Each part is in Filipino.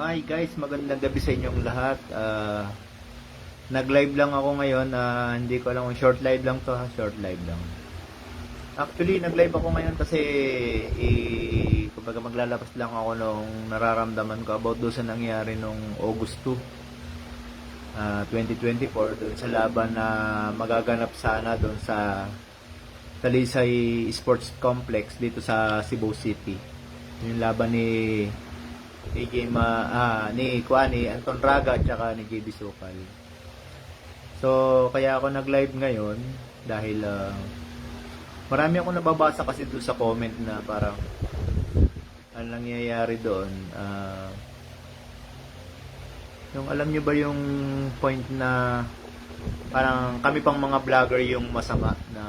Hi guys, magandang gabi sa inyong lahat. Ah, nag-live lang ako ngayon. ah, hindi ko alam kung short live lang to ha. Short live lang. Actually, nag-live ako ngayon kasi eh, kumbaga maglalabas lang ako nung nararamdaman ko about doon sa nangyari nung August 2. ah, 2024 doon sa laban na magaganap sana doon sa Talisay Sports Complex dito sa Cebu City. Yung laban ni AJ Ma, ah, ni Kuan, ni Anton Raga at saka ni JB Sukal. So, kaya ako nag-live ngayon dahil ah, marami ako nababasa kasi doon sa comment na parang ano nangyayari doon. ah, yung alam nyo ba yung point na parang kami pang mga vlogger yung masama na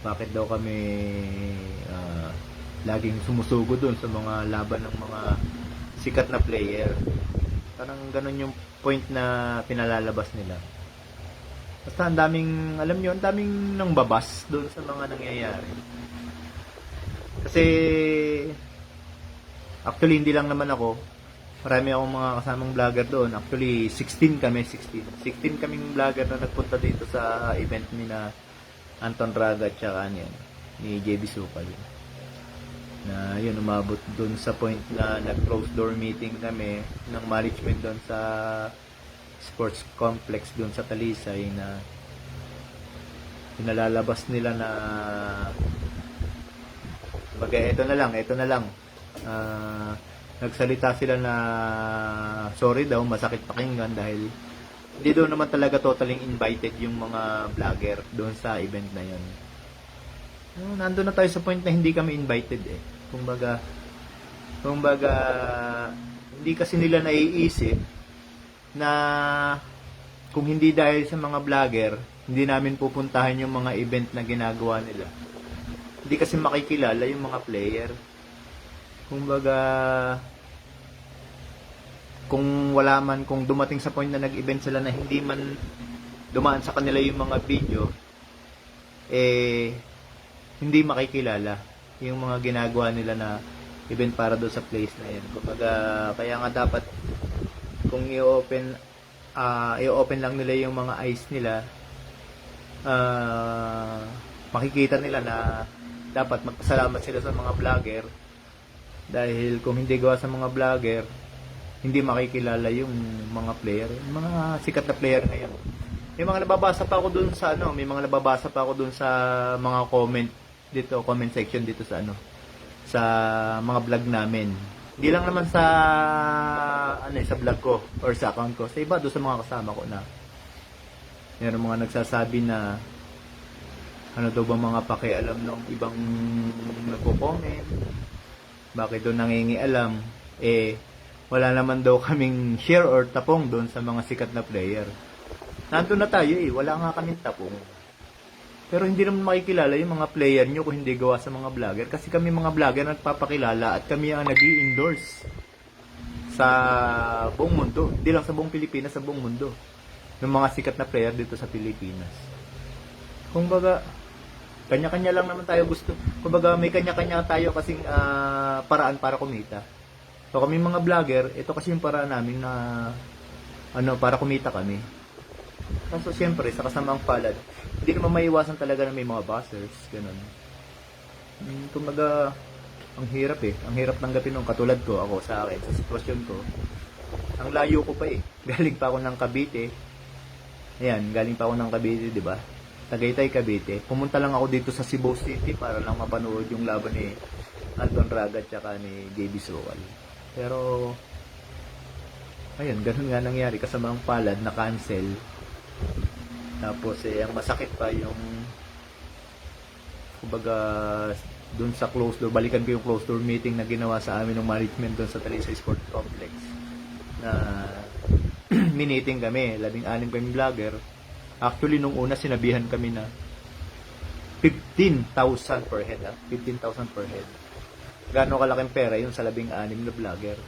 bakit daw kami ah, laging sumusugo doon sa mga laban ng mga sikat na player. Parang ganun yung point na pinalalabas nila. Basta ang daming, alam nyo, ang daming nang babas doon sa mga nangyayari. Kasi, actually, hindi lang naman ako. Marami akong mga kasamang vlogger doon. Actually, 16 kami, 16. 16 kaming vlogger na nagpunta dito sa event ni na Anton Raga at saka yun, ni JB Sukal na yun umabot dun sa point na nag-close door meeting kami ng management doon sa sports complex doon sa Talisay na pinalalabas nila na baga ito na lang, ito na lang Ah, nagsalita sila na sorry daw, masakit pakinggan dahil hindi doon naman talaga totaling invited yung mga vlogger doon sa event na yun. Nandun na tayo sa point na hindi kami invited eh. Kumbaga, kumbaga, hindi kasi nila naiisip na kung hindi dahil sa mga vlogger, hindi namin pupuntahan yung mga event na ginagawa nila. Hindi kasi makikilala yung mga player. Kumbaga, kung wala man, kung dumating sa point na nag-event sila na hindi man dumaan sa kanila yung mga video, eh, hindi makikilala yung mga ginagawa nila na event para doon sa place na yun. Kumbaga, kaya nga dapat kung i-open ah i-open lang nila yung mga eyes nila ah makikita nila na dapat magpasalamat sila sa mga vlogger dahil kung hindi gawa sa mga vlogger hindi makikilala yung mga player, yung mga sikat na player ngayon. May mga nababasa pa ako dun sa ano, may mga nababasa pa ako dun sa mga comment dito, comment section dito sa ano, sa mga vlog namin. Hindi lang naman sa ano sa vlog ko or sa account ko, sa iba doon sa mga kasama ko na meron mga nagsasabi na ano daw ba mga pakialam ng ibang nagko-comment? Bakit doon nangingialam? Eh wala naman daw kaming share or tapong doon sa mga sikat na player. Nandun na tayo eh. Wala nga kaming tapong pero hindi naman makikilala yung mga player nyo kung hindi gawa sa mga vlogger kasi kami mga vlogger nagpapakilala at kami ang nag endorse sa buong mundo hindi lang sa buong Pilipinas sa buong mundo ng mga sikat na player dito sa Pilipinas kumbaga kanya-kanya lang naman tayo gusto. Kumbaga may kanya-kanya tayo kasing ah, paraan para kumita. So kami mga vlogger, ito kasi yung paraan namin na ano para kumita kami. Kaso siyempre sa kasamang palad, hindi naman maiwasan talaga na may mga buzzers, ganun. Hmm, kumbaga ang hirap eh. Ang hirap tanggapin nung katulad ko ako sa akin, sa sitwasyon ko. Ang layo ko pa eh. Galing pa ako ng Cavite. Ayan, galing pa ako ng Cavite, di ba? Tagaytay, Cavite. Pumunta lang ako dito sa Cebu City para lang mapanood yung laban ni Anton Raga at saka ni JB Sokal. Pero, ayun, ganun nga nangyari. Kasamang palad, na-cancel. Tapos, eh, ang masakit pa yung kumbaga dun sa closed door, balikan ko yung closed door meeting na ginawa sa amin ng management dun sa Talisay Sports Complex na miniting kami, labing anim kami vlogger Actually, nung una, sinabihan kami na 15,000 per head. Ah. 15,000 per head. Gano'ng kalaking pera yun sa labing anim na vlogger.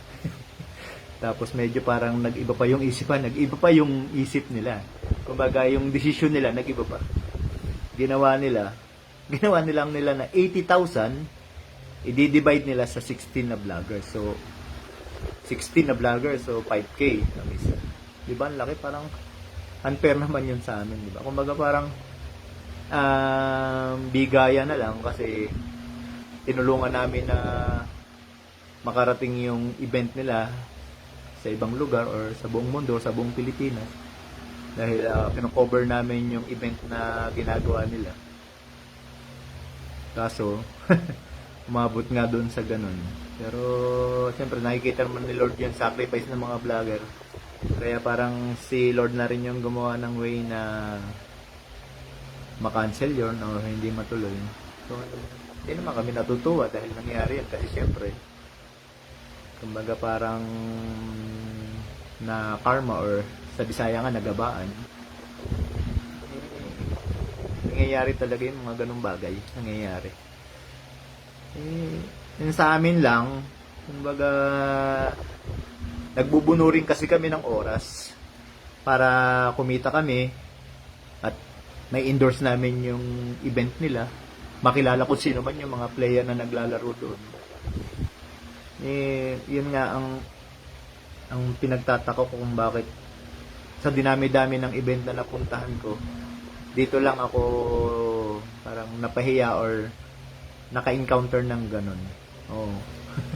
Tapos medyo parang nag-iba pa yung isipan, nag-iba pa yung isip nila. Kumbaga, yung decision nila, nag-iba pa. Ginawa nila, ginawa nilang nila na 80,000, i-divide nila sa 16 na vloggers. So, 16 na vlogger, so 5K ang isa. Di ba? Ang laki, parang unfair naman yun sa amin, di ba? Kumbaga parang um, bigaya na lang kasi tinulungan namin na makarating yung event nila sa ibang lugar or sa buong mundo, sa buong Pilipinas. Dahil uh, pinakover namin yung event na ginagawa nila. Kaso, umabot nga doon sa ganun. Pero, siyempre, nakikita naman ni Lord yung sacrifice ng mga vlogger. Kaya parang si Lord na rin yung gumawa ng way na makancel yun o hindi matuloy. So, hindi naman kami natutuwa dahil nangyari yan. Kasi siyempre, kumbaga parang na karma or sa Bisaya nga nagabaan. Nangyayari talaga yung mga ganong bagay. Nangyayari. Eh, yun sa amin lang, kumbaga, nagbubuno rin kasi kami ng oras para kumita kami at may endorse namin yung event nila. Makilala ko sino man yung mga player na naglalaro doon. Eh, yun nga ang ang pinagtataka ko kung bakit sa dinami-dami ng event na napuntahan ko, dito lang ako parang napahiya or naka-encounter ng ganun. Oo.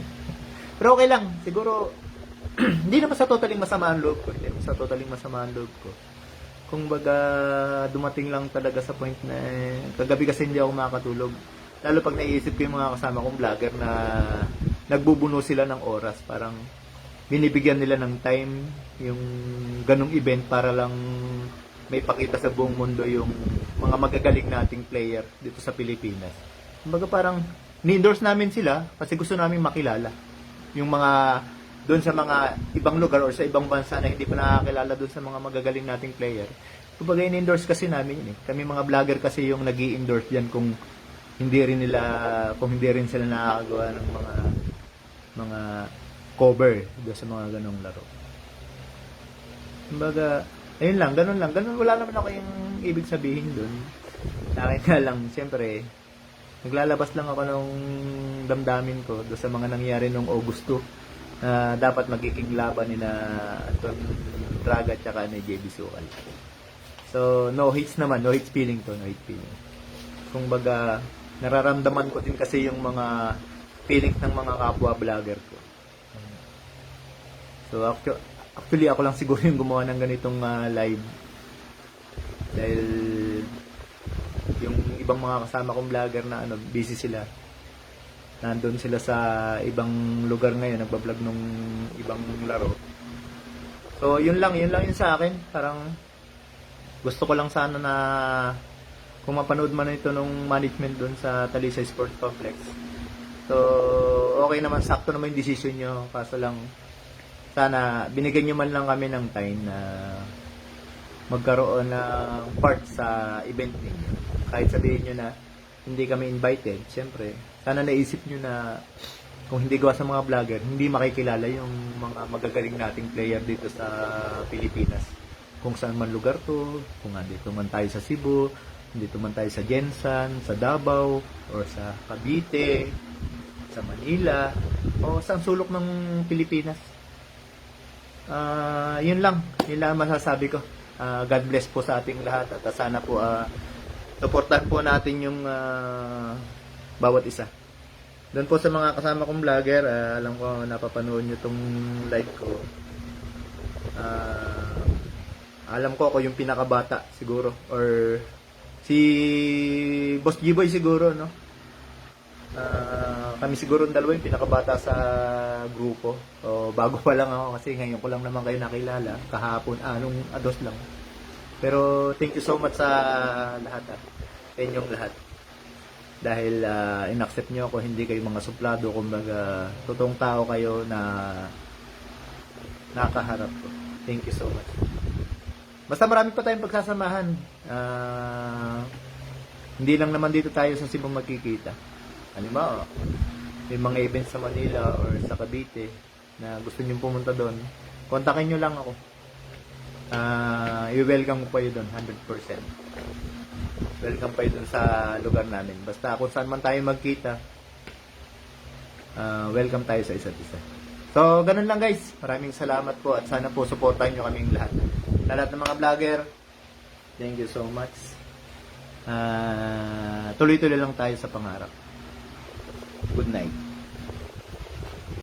Pero okay lang. Siguro, hindi naman sa totaling masama ang loob ko. Hindi naman sa totaling masama ang loob ko. Kung baga, dumating lang talaga sa point na, kagabi kasi hindi ako makakatulog. Lalo pag naiisip ko yung mga kasama kong vlogger na nagbubuno sila ng oras. Parang, binibigyan nila ng time yung ganong event para lang may pakita sa buong mundo yung mga magagaling nating player dito sa Pilipinas. Kumbaga parang ni-endorse namin sila kasi gusto namin makilala yung mga doon sa mga ibang lugar or sa ibang bansa na hindi pa nakakilala doon sa mga magagaling nating player. Kumbaga in-endorse kasi namin yun eh. Kami mga vlogger kasi yung nag endorse diyan kung hindi rin nila kung hindi rin sila nakakagawa ng mga mga cover doon sa mga ganong laro. Kumbaga, ayun lang, ganun lang. Ganun, wala naman ako yung ibig sabihin doon. Nga lang, siyempre, naglalabas lang ako ng damdamin ko doon sa mga nangyari nung Augusto na dapat magiging laban ni na Anton Draga at saka ni JB Sukal. So, no hates naman, no hates feeling to, no hate feeling. Kung baga, nararamdaman ko din kasi yung mga feelings ng mga kapwa vlogger ko. So, actu- actually, ako lang siguro yung gumawa ng ganitong ah, live. Dahil yung ibang mga kasama kong vlogger na ano, busy sila. Nandun sila sa ibang lugar ngayon, nagbablog nung ibang laro. So, yun lang, yun lang yun sa akin. Parang gusto ko lang sana na kung mapanood man ito nung management doon sa Talisay Sports Complex. So, okay naman, sakto naman yung decision nyo. Kaso lang, sana binigyan nyo man lang kami ng time na magkaroon ng part sa event ninyo. Kahit sabihin nyo na hindi kami invited, syempre, sana naisip nyo na kung hindi gawa sa mga vlogger, hindi makikilala yung mga magagaling nating player dito sa Pilipinas. Kung saan man lugar to, kung dito man tayo sa Cebu, dito man tayo sa Jensan, sa Davao, or sa Cavite, sa Manila, o sa sulok ng Pilipinas. Ah, yun lang. Ang masasabi ko. Ah, God bless po sa ating lahat at sana po ah, supportan po natin yung ah, bawat isa. Doon po sa mga kasama kong vlogger, ah, alam ko napapanood nyo tong live ko. Ah, alam ko ako yung pinakabata siguro or si Boss G-Boy siguro, no? Ah, kami siguro dalawa yung pinakabata sa grupo. O bago pa lang ako kasi ngayon ko lang naman kayo nakilala. Kahapon, ah, nung ados lang. Pero thank you so much sa lahat ah. Sa inyong lahat. Dahil ah, inaccept nyo ako, hindi kayo mga suplado, kumbaga totoong tao kayo na nakaharap ko. Thank you so much. Basta marami pa tayong pagsasamahan. Ah, hindi lang naman dito tayo sa Cebu magkikita. Halimbawa, may mga events sa Manila or sa Cavite na gusto niyo pumunta doon, kontakin niyo lang ako. Ah, i-welcome ko kayo doon 100%. Welcome kayo doon sa lugar namin. Basta kung saan man tayo magkita, ah, welcome tayo sa isa't isa. So, ganun lang guys. Maraming salamat po at sana po supportahan nyo kaming lahat. Na lahat ng mga vlogger, thank you so much. Ah, tuloy-tuloy lang tayo sa pangarap. Good night.